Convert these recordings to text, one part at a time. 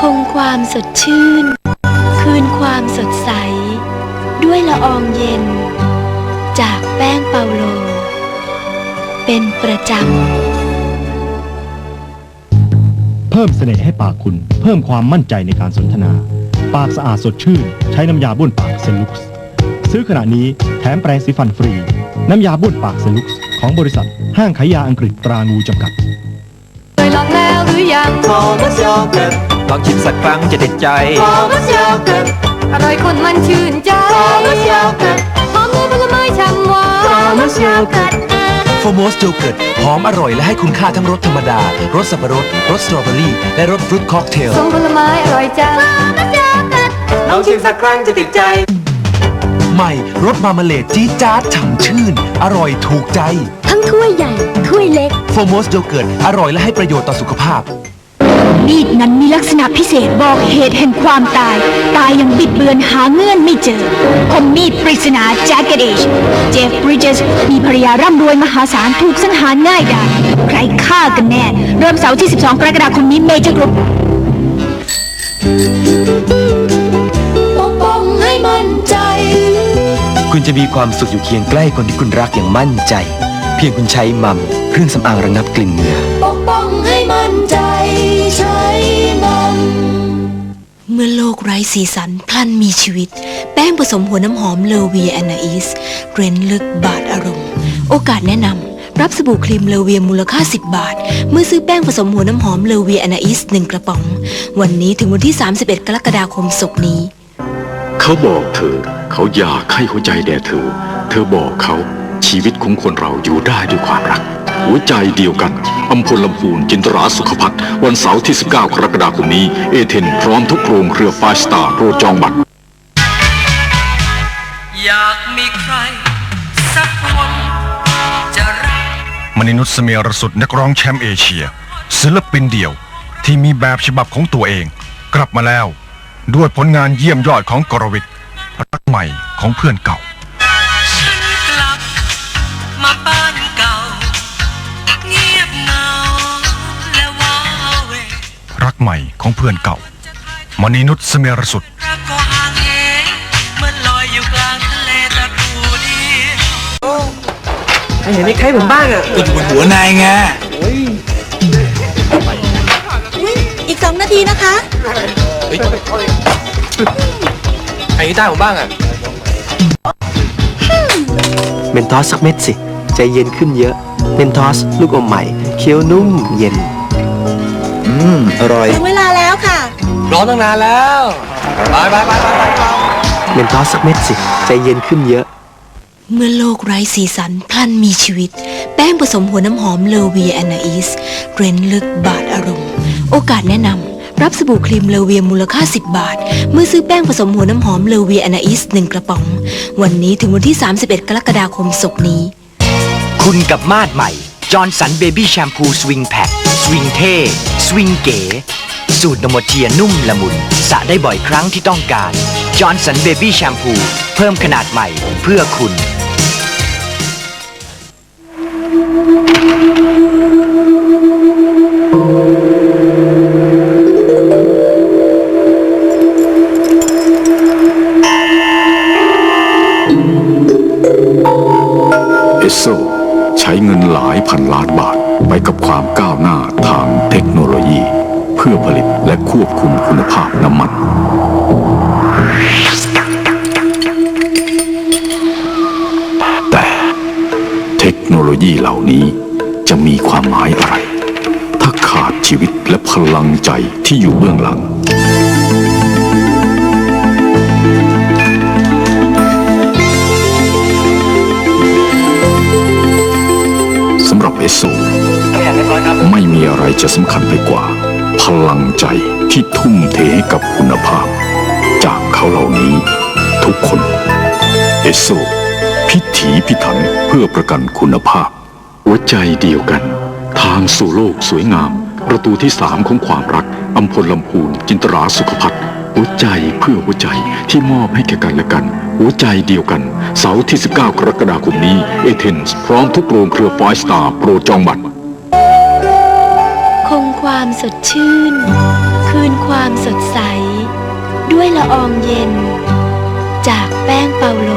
คงความสดชื่น คืนความสดใส ด้วยละอองเย็น จากแป้งเปาโล เป็นประจำ เพิ่มเสน่ห์ให้ปากคุณ เพิ่มความมั่นใจในการสนทนา ปากสะอาดสดชื่น ใช้น้ำยาบ้วนปากเซลุกส์ซื้อขณะนี้แถมแปรงสีฟันฟรี น้ำยาบ้วนปากเซลุกส์ของบริษัทห้างขายยาอังกฤษตรางูจำกัดเคยลองแล้ วหรือยัง Thomas Yogurt ลองชิมสักครั้งจะติดใจ Thomas Yogurt อร่อยคนมันชื่นใจ Thomas Yogurt หอมเนื้อผลไม้ฉ่ำหวาน Thomas Yogurt โฟโมสโยเกิร์ตหอมอร่อยและให้คุณค่าทั้งรสธรรมดา รสสับปะรด รสสตรอเบอรี่ และรสฟรุตค็อกเทลสมผลไม้อร่อยจังลองชิมสักครั้งจะติดใจใหม่รสมาเมเลดจี๊ดจ๊าดฉ่ำชื่น อร่อยถูกใจ ทั้งถ้วยใหญ่ ถ้วยเล็กโฟโมสโยเกิร์ตอร่อยและให้ประโยชน์ต่อสุขภาพ มีดนั้นมีลักษณะพิเศษบอกเหตุแห่งความตาย ตายยังบิดเบือนหาเงื่อนไม่เจอ คมมีดปริศนาแจ็คเก็ตเอชเจฟบริดเจสมีภรรยาร่ำรวยมหาศาลถูกสังหารง่ายดายใครฆ่ากันแน่ เริ่มเสาร์ที่ 12 กรกฎาคมนี้เมเจอร์กรุ๊ปปกป้องให้มั่นใจ คุณจะมีความสุขอยู่เคียงใกล้คนที่คุณรักอย่างมั่นใจ เพียงคุณใช้มัมเครื่องสำอางระงับกลิ่นเหงื่อ ไร้สีสัน พลันมีชีวิต แป้งผสมหัวน้ำหอมเลเวียแอนนาอิสเรนลึกบาดอารมณ์ โอกาสแนะนำ รับสบู่ครีมเลเวียมูลค่า 10 บาท เมื่อซื้อแป้งผสมหัวน้ำหอมเลเวียแอนนาอิส1กระป๋อง วันนี้ถึงวันที่ 31 กรกฎาคมศกนี้ เขาบอกเธอ เขาอยากให้หัวใจแด่เธอ เธอบอกเขา ชีวิตของคนเราอยู่ได้ด้วยความรัก หัวใจเดียวกันอำพลลำพูนจินตราสุขพัฒน์วันเสาร์ที่ 19 กรกฎาคมนี้ เอเทนพร้อมทุกโรงเครือไฟสตาร์โปรจองบัตรอยากมีใคร สักคนจะรักมณินุษย์เสมียรสุดนักร้องแชมป์เอเชีย ศิลปินเดี่ยวที่มีแบบฉบับของตัวเอง กลับมาแล้ว ด้วยผลงานเยี่ยมยอดของกรวิทรักใหม่ของเพื่อนเก่า ใหม่ของเพื่อนเก่ามณีนุษย์เสมียรสุดรักก็ห่างเหเหมือนลอยอยู่กลางทะเลแต่ผู้เดียวเห็นในใครผมบ้างอะก็อยู่บนหัวนายไงอีก2นาทีนะคะใครกีตาร์ผมบ้างอะเมนทอสสักเม็ดสิ ใจเย็นขึ้นเยอะ เมนทอส ลูกอมใหม่ เคี้ยวนุ่มเย็นอื มอร่อย ถึงเวลาแล้วค่ะ ร้อนตั้งนานแล้วไปไปไปไปไปเมนทอสสักเม็ดสิ ใจเย็นขึ้นเยอะ เมื่อโลกไร้สีสันพลันมีชีวิต แป้งผสมหัวน้ำหอมเลเวียแอนนาอิสเร้นลึกบาดอารมณ์ โอกาสแนะนำ รับสบู่ครีมเลเวียมูลค่า 10 บาท เมื่อซื้อแป้งผสมหัวน้ำหอมเลเวียแอนนาอิส1กระป๋อง วันนี้ถึงวันที่ 31 กรกฎาคมศกนี้ คุณกับมาดใหม่ จอร์นสันเบบี้แชมพูสวิงแพคสวิงเท่สวิงเก๋สูตรนมเทียนุ่มละมุนสระได้บ่อยครั้งที่ต้องการจอร์นสันเบบี้แชมพูเพิ่มขนาดใหม่เพื่อคุณ ยีเหล่านี้จะมีความหมายอะไร ถ้าขาดชีวิตและพลังใจที่อยู่เบื้องหลัง สำหรับเอสโซไม่มีอะไรจะสำคัญไปกว่า พลังใจที่ทุ่มเทให้กับคุณภาพ จากเขาเหล่านี้ทุกคนเอสโซ ถีพิถันเพื่อประกันคุณภาพ หัวใจเดียวกัน ทางสู่โลกสวยงาม ประตูที่สามของความรักอัมพลลำพูนจินตราสุขพัฒน์หัวใจเพื่อหัวใจที่มอบให้แก่กันและกัน หัวใจเดียวกัน เสาร์ที่ 19 กรกฎาคมนี้ เอเธนส์พร้อมทุกโรงเครือไฟสตาร์โปรจองบัตรคงความสดชื่น คืนความสดใส ด้วยละอองเย็น จากแป้งเปาโล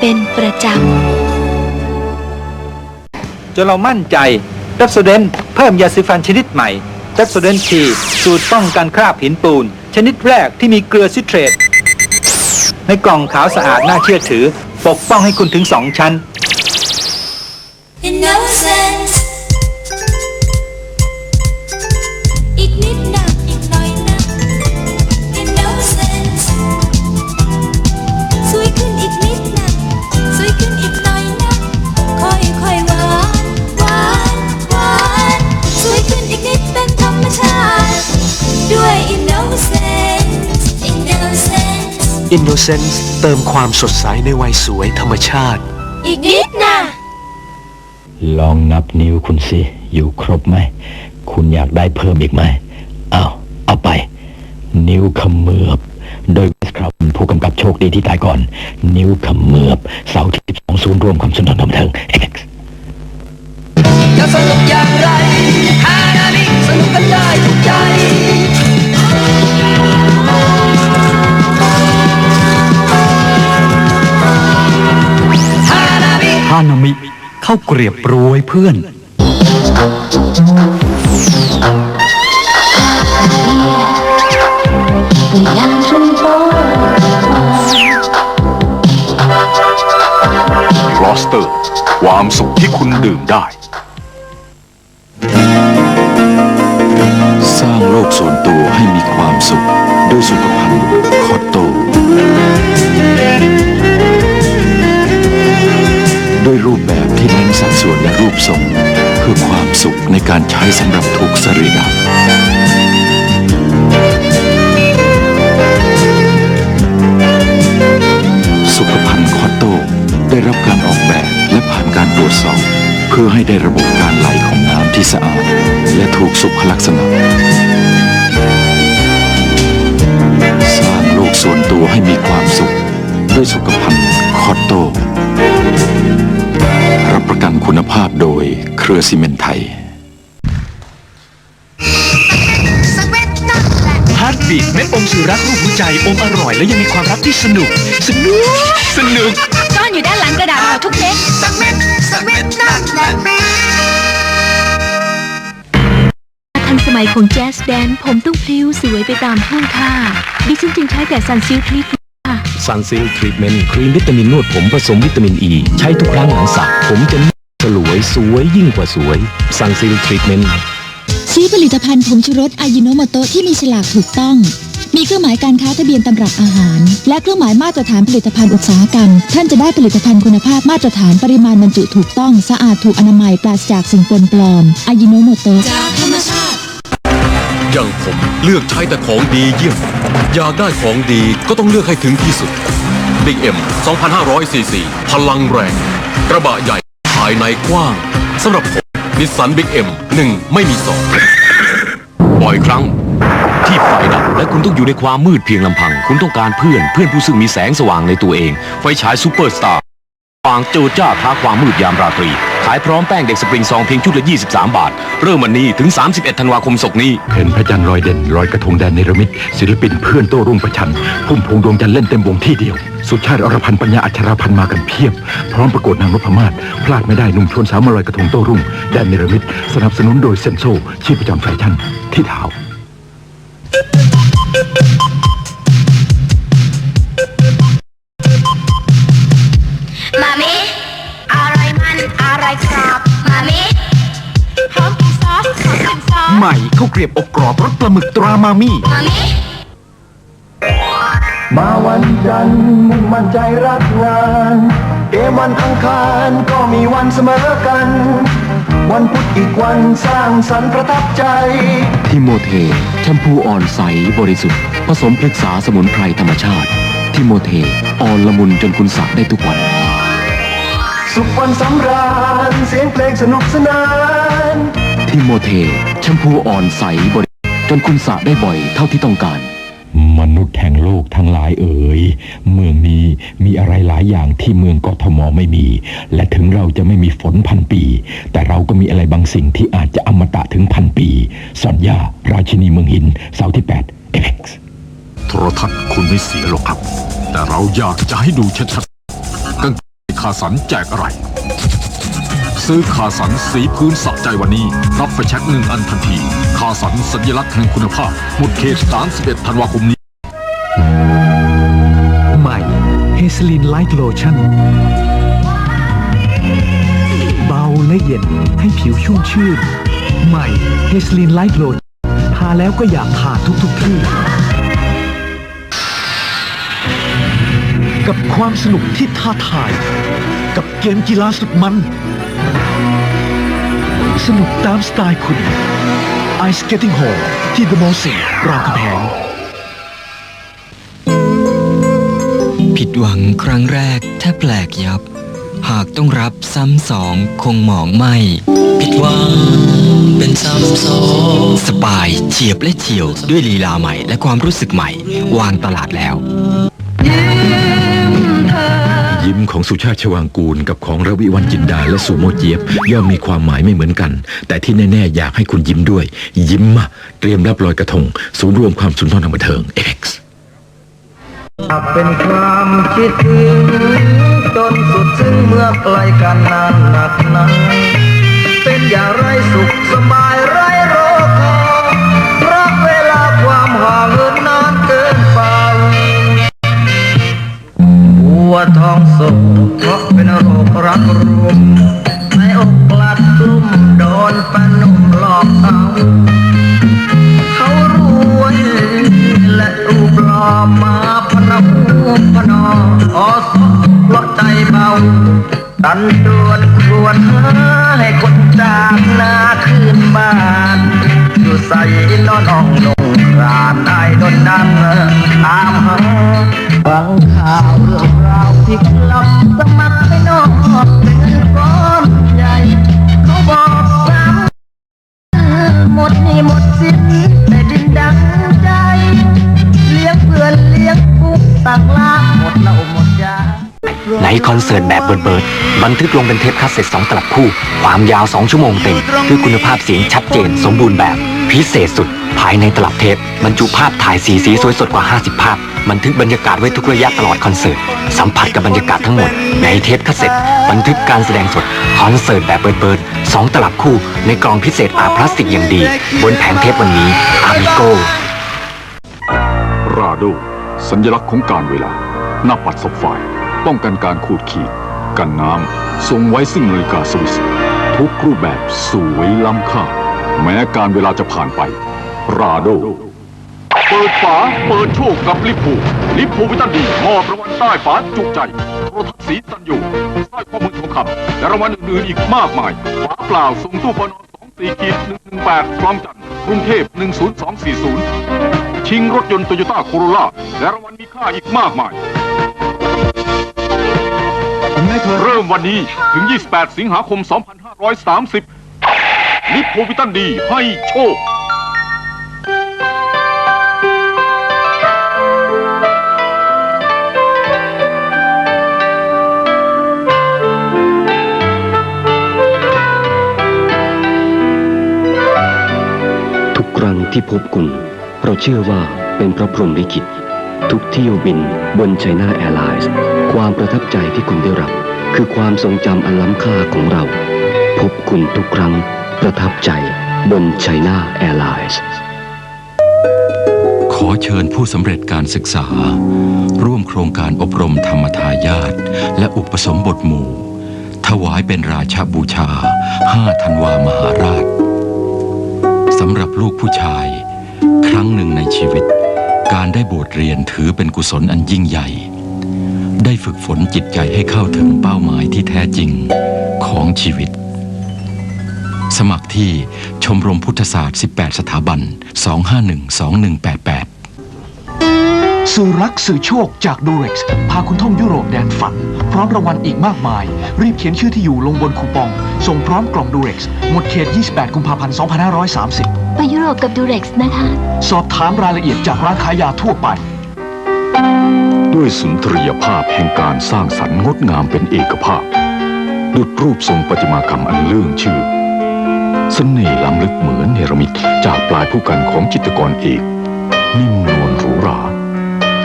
เป็นประจำ จนเรามั่นใจดับโซเดนเพิ่มยาสีฟันชนิดใหม่ดับโซเดนทีสูตรป้องกันคราบหินปูน ชนิดแรกที่มีเกลือซิเทรตในกล่องขาวสะอาดน่าเชื่อถือ ปกป้องให้คุณถึง2ชั้น Innocence Innocence เติมความสดใสในวัยสวยธรรมชาติ อีกนิดนะลองนับนิ้วคุณสิ อยู่ครบไหม คุณอยากได้เพิ่มอีกไหมเอาเอาไป นิ้วเขมือบ โดยครับผู้กำกับโชคดีที่ตายก่อน นิ้วเขมือบ เสาร์ที่12ศูนย์รวมความสนุกบันเทิง X จะสนุกอย่างไรฮานาบิสนุกกันได้ทุกใจาบิฮานามิเข้าเกรียบโปรยเพื่อนฟลอสเตอร์ ความสุขที่คุณดื่มได้ สร้างโลกส่วนตัวให้มีความสุข ด้วยสุขภัณฑ์คอตโต สัดส่วนและรูปทรง เพื่อความสุขในการใช้สำหรับทุกสรีระสุขภัณฑ์คอตโต้ได้รับการออกแบบและผ่านการตรวจสอบ เพื่อให้ได้ระบบการไหลของน้ำที่สะอาด และถูกสุขลักษณะ สร้างโลกส่วนตัวให้มีความสุข ด้วยสุขภัณฑ์ อตโตรับประกันคุณภาพโดยเครือซีเมนต์ไทยฮาร์ดบีทเม็ดอมสุรักรูปหัวใจอมอร่อย และยังมีความรักที่สนุก สนุก สนุกซ่อนอยู่ด้านหลังกระดาษห่อทุกเม็ดสักเม็ดสักเม็ดนั่นแหละทันสมัยของแจ๊สแดนซ์ผมต้องพลิ้วสวยไปตามท่วงท่าดิฉันจึงใช้แต่ซันซิลทรีท ซันซิลทรีทเมนต์ครีมวิตามินนวดผมผสมวิตามินอ e, ีใช้ทุกครั้งหลังสระผมจะนุ่มสลวยสวยยิ่งกว่าสวยซันซิลทรีทเมนต์ซื้อผลิตภัณฑ์ผงชูรสอายิโนโมโตะที่มีฉลากถูกต้อง มีเครื่องหมายการค้าทะเบียนตำรับอาหาร และเครื่องหมายมาตรฐานผลิตภัณฑ์อุตสาหกรรม ท่านจะได้ผลิตภัณฑ์คุณภาพมาตรฐานปริมาณบรรจุถูกต้อง สะอาดถูกอนามัยปราศจากสิ่งปนปลอมอายิโนโมโตะ อย่างผมเลือกใช้แต่ของดีเยี่ยม อยากได้ของดีก็ต้องเลือกให้ถึงที่สุด Big M 2,500ซีซีพลังแรง กระบะใหญ่ภายในกว้างสำหรับผมนิสสัน Big M 1 ไม่มีสองบ่อยครั้ง ที่ไฟดับและคุณต้องอยู่ในความมืดเพียงลำพัง คุณต้องการเพื่อนเพื่อนผู้ซึ่งมีแสงสว่างในตัวเอง ไฟฉายซูเปอร์สตาร์วางโจจ้าท้าความมืดยามราตรี ขายพร้อมแป้งเด็กสปริงซองเพียงชุดละ 23 บาท เริ่มวันนี้ถึง 31 ธันวาคมศกนี้ เห็นพระจันทร์ลอยเด่นลอยกระทงแดนเนรมิตศิลปินเพื่อนโต้รุ่งประชัน พุ่มพวงดวงจันทร์เล่นเต็มวงที่เดียว สุชาติอรพันธ์ปัญญาอัชราพันธ์มากันเพียบ พร้อมประกวดนางนพมาศพลาดไม่ได้หนุ่มชวนสาวมาลอยกระทงโต้รุ่งแดนเนรมิตสนับสนุนโดยเซนโซชีพประจำแฟชั่นที่เท้า ใหม่ข้าวเกรียบอบกรอบรสปลาหมึกตรามามี่ มามิมาวันจันทร์มุ่งมั่นใจรักงานเกมวันอังคารก็มีวันเสมอกัน วันพุธอีกวันสร้างสรรค์ประทับใจ ทิโมเทแชมพูอ่อนใสบริสุทธิ์ ผสมพฤกษาสมุนไพรธรรมชาติ ทิโมเทอ่อนละมุนจนคุณสระได้ทุกวัน สุขวันสำราญเสียงเพลงสนุกสนาน ทิโมเท แชมพูอ่อนใสบริสุทธิ์จนคุณสระได้บ่อยเท่าที่ต้องการ มนุษย์แห่งโลกทั้งหลายเอ๋ย เมืองนี้มีอะไรหลายอย่างที่เมืองกทมไม่มี และถึงเราจะไม่มีฝนพันปี แต่เราก็มีอะไรบางสิ่งที่อาจจะอมตะถึงพันปีสอนยาราชินีเมืองหิน เสาร์ที่8 FX โทรทัศน์คุณไม่เสียหรอกครับ แต่เราอยากจะให้ดูชัดๆกางเกงคาสันแจกอะไร ซื้อคาสันสีพื้นสะใจวันนี้ รับไฟแช็กหนึ่งอันทันที คาสันสัญลักษณ์แห่งคุณภาพ หมดเขต31ธันวาคมนี้ ใหม่เฮสลินไลท์โลชั่นเบาและเย็นให้ผิวชุ่มชื่น ใหม่เฮสลินไลท์โลชั่นทาแล้วก็อยากทาทุกๆที่กับความสนุกที่ท้าทาย กับเกมกีฬาสุดมัน สนุกตามสไตล์คุณ Ice Skating Hall ที่ The Mall 4รามคำแหงผิดหวังครั้งแรกแทบแปลกยับ หากต้องรับซ้ำสองคงหมองไม่ผิดหวังเป็นซ้ำสองสปายเฉียบและเฉียวด้วยลีลาใหม่และความรู้สึกใหม่ วางตลาดแล้ว ยิ้มของสุชาติชวางกูล กับของระวิวันจินดาและสุโมเจียบย่อมมีความหมายไม่เหมือนกัน แต่ที่แน่ๆ อยากให้คุณยิ้มด้วย ยิ้มมาเตรียมรับลอยกระทง ศูนย์รวมความสุนทรทางบันเทิง X เป็นความคิดถึงจนสุดซึ้งเมื่อใกล้กันนานหนักนั้นเป็นอย่างไรสุขสบาย สุขเพราะเป็นโรครักรุมในอกปลัดกลุ่มโดนปนุ่มหลอกเอาเขารวยและรูปหล่อมาพนมพนอออสเพราะใจเบาตันดวน รวนหาให้คนจากนาคืนบ้านอยู่ใส่นอนอ่องลงรานได้ดนดังตามหาฟังข่าวเรื่องราวที่กลับสมัครไปนอกเป็น คอนเสิร์ตแบบเบิร์ดเบิร์ดบันทึกลงเป็นเทปคาสเซ็ต2ตลับคู่ ความยาว 2 ชั่วโมงเต็มด้วยคุณภาพเสียงชัดเจนสมบูรณ์แบบ พิเศษสุด ภายในตลับเทปบรรจุภาพถ่ายสีสีสวยสดกว่า 50 ภาพ บันทึกบรรยากาศไว้ทุกระยะตลอดคอนเสิร์ต สัมผัสกับบรรยากาศทั้งหมด ในเทปคาสเซ็ตบันทึกการแสดงสดคอนเสิร์ตแบบเบิร์ดเบิร์ดสองตลับคู่ในกล่องพิเศษอาพลาสติกอย่างดี บนแผงเทปวันนี้อาบิโกราโดสัญลักษณ์ของการเวลาหน้าปัดศพไฟ ป้องกันการขูดขีด กันน้ำทรงไว้ซึ่งนาฬิกาสวิส ทุกรูปแบบสวยล้ำค่า แม้การเวลาจะผ่านไป ราโด เปิดฝาเปิดโชคกับลิปูลิปูวิตันดีมอบรางวัลใต้ฝาจุใจโทรทัศน์สีตันอยู่สร้อยข้อมือทองคำและรางวัลอื่นๆอีกมากมาย ฝาเปล่าส่งตู้ปน24ขีด118คลองจันทร์กรุงเทพ10240ชิงรถยนต์โตโยต้าโคโรล่าและรางวัลมีค่าอีกมากมาย เริ่มวันนี้ถึง 28 สิงหาคม 2530 นิโพวิตันดีให้โชค ทุกครั้งที่พบคุณเราเชื่อว่าเป็นพระพรหมลิขิต ทุกเที่ยวบินบนไชน่าแอร์ไลน์ความประทับใจที่คุณได้รับ คือความทรงจำอันล้ำค่าของเรา พบคุณทุกครั้งประทับใจบนไชน่าแอร์ไลน์ขอเชิญผู้สำเร็จการศึกษา ร่วมโครงการอบรมธรรมทายาทและอุปสมบทหมู่ ถวายเป็นราชบูชา 5 ธันวามหาราชสำหรับลูกผู้ชาย ครั้งหนึ่งในชีวิต การได้บวชเรียนถือเป็นกุศลอันยิ่งใหญ่ ได้ฝึกฝนจิตใจให้เข้าถึงเป้าหมายที่แท้จริงของชีวิต สมัครที่ชมรมพุทธศาสตร์ 18 สถาบัน 251 2188สื่อรักสื่อโชคจากดูเร็กซ์พาคุณท่องยุโรปแดนฝัน พร้อมรางวัลอีกมากมาย รีบเขียนชื่อที่อยู่ลงบนคูปอง ส่งพร้อมกล่องดูเร็กซ์หมดเขต 28 กุมภาพันธ์ 2530 ไปยุโรปกับดูเร็กซ์นะคะ สอบถามรายละเอียดจากร้านขายยาทั่วไป ด้วยสุนทรียภาพแห่งการสร้างสรรค์งดงามเป็นเอกภาพ ดุดรูปทรงประติมากรรมอันเลื่องชื่อสเสน่ห์ล้ำลึกเหมือนเนรมิตจากปลายผู้กันของจิตรกรเอก นิ่มนวลหรูหรา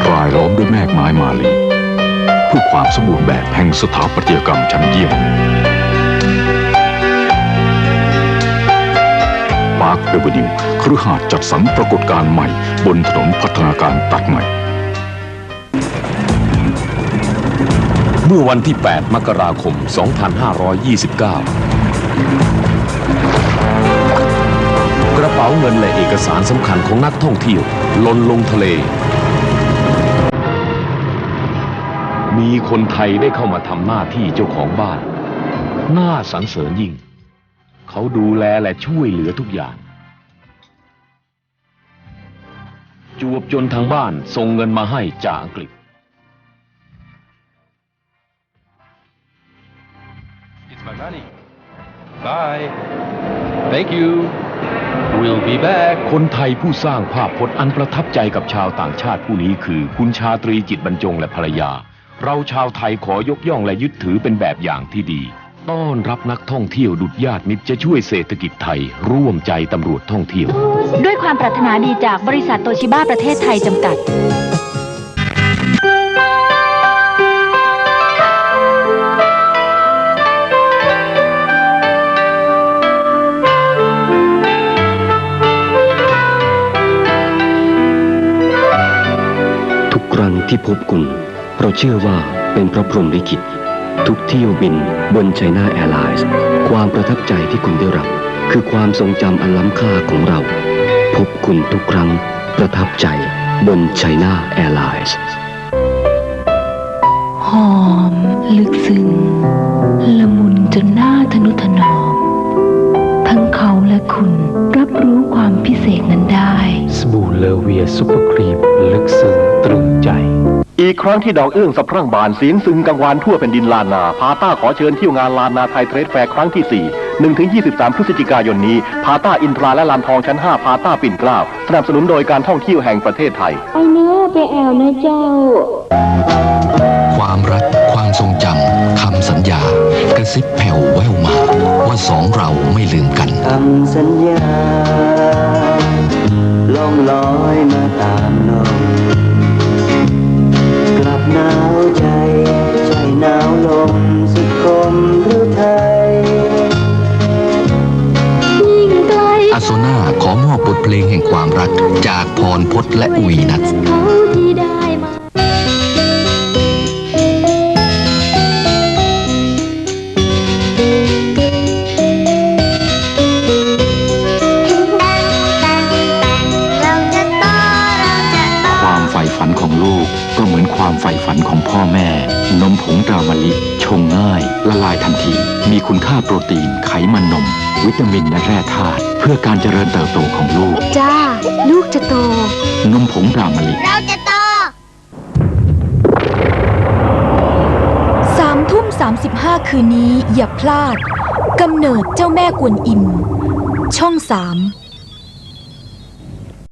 รายล้อมด้วยแมกไม้มาลีเพื่อความสมบูรณ์แบบแห่งสถาปัตยกรรมชั้นเยี่ยมปาร์คเดวินิวครือหาดจัดสรรปรากฏการณ์ใหม่บนถนนพัฒนาการตัดใหม่ มื่อวันที่ 8 มกราคม 2529 กระเป๋าเงินและเอกสารสำคัญของนักท่องเที่ยวหล่นลงทะเล มีคนไทยได้เข้ามาทำหน้าที่เจ้าของบ้าน น่าสรรเสริญยิ่ง เขาดูแลและช่วยเหลือทุกอย่างจวบจนทางบ้านส่งเงินมาให้จากอังกฤษ my money. Bye. Thank you. We'll be back. คนไทยผู้สร้างภาพพจน์อันประทับใจกับชาวต่างชาติผู้นี้คือ คุณชาตรีจิตบรรจงและภรรยา เราชาวไทยขอยกย่องและยึดถือเป็นแบบอย่างที่ดี ต้อนรับนักท่องเที่ยวดุจญาติมิตรจะช่วยเศรษฐกิจไทย ร่วมใจตำรวจท่องเที่ยว ด้วยความปรารถนาดีจากบริษัทโตชิบ้าประเทศไทยจำกัด ครั้งที่พบคุณเราเชื่อว่าเป็นพระพรหมลิขิต ทุกเที่ยวบินบนไชน่าแอร์ไลน์ความประทับใจที่คุณได้รับ คือความทรงจำอันล้ำค่าของเรา พบคุณทุกครั้งประทับใจบนไชน่าแอร์ไลน์หอม ลึกซึ้งละมุนจนหน้าทนุถนอม ทั้งเขาและคุณรับรู้ความพิเศษนั้นได้ สบู่เลอเวียซุปเปอร์ครีม ลึกซึ้ง ตรึงใจ อีกครั้งที่ดอกเอื้องสะพรั่งบานเสียงซึงกังวานทั่วแผ่นดินลานนาพาต้าขอเชิญเที่ยวงานลานนาไทยเทรดแฟร์ครั้งที่ 4 1-23 พฤศจิกายนนี้ พาต้าอินทราและลานทองชั้น 5 พาต้าปิ่นเกล้าสนับสนุนโดยการท่องเที่ยวแห่งประเทศไทย ไปเนื้อไปแอวนะเจ้า ความรัก ความทรงจำ คำสัญญา กระซิบแผ่วแววมา ว่าสองเราไม่ลืมกัน คำสัญญาล่องลอยมาตามลมกลับหนาว ใจ ใจหนาวลมสุดคมหรือไทยยิ่งไกลอาโซนาขอมอบบทเพลงแห่งความรักจากพรพจน์และวีนัท วิตามินและแร่ธาตุเพื่อการเจริญเติบโตของลูก จ้า ลูกจะโต นมผงตรามะลิ เราจะโตสามทุ่มสามสิบห้าคืนนี้อย่าพลาด กำเนิดเจ้าแม่กวนอิม ช่องสาม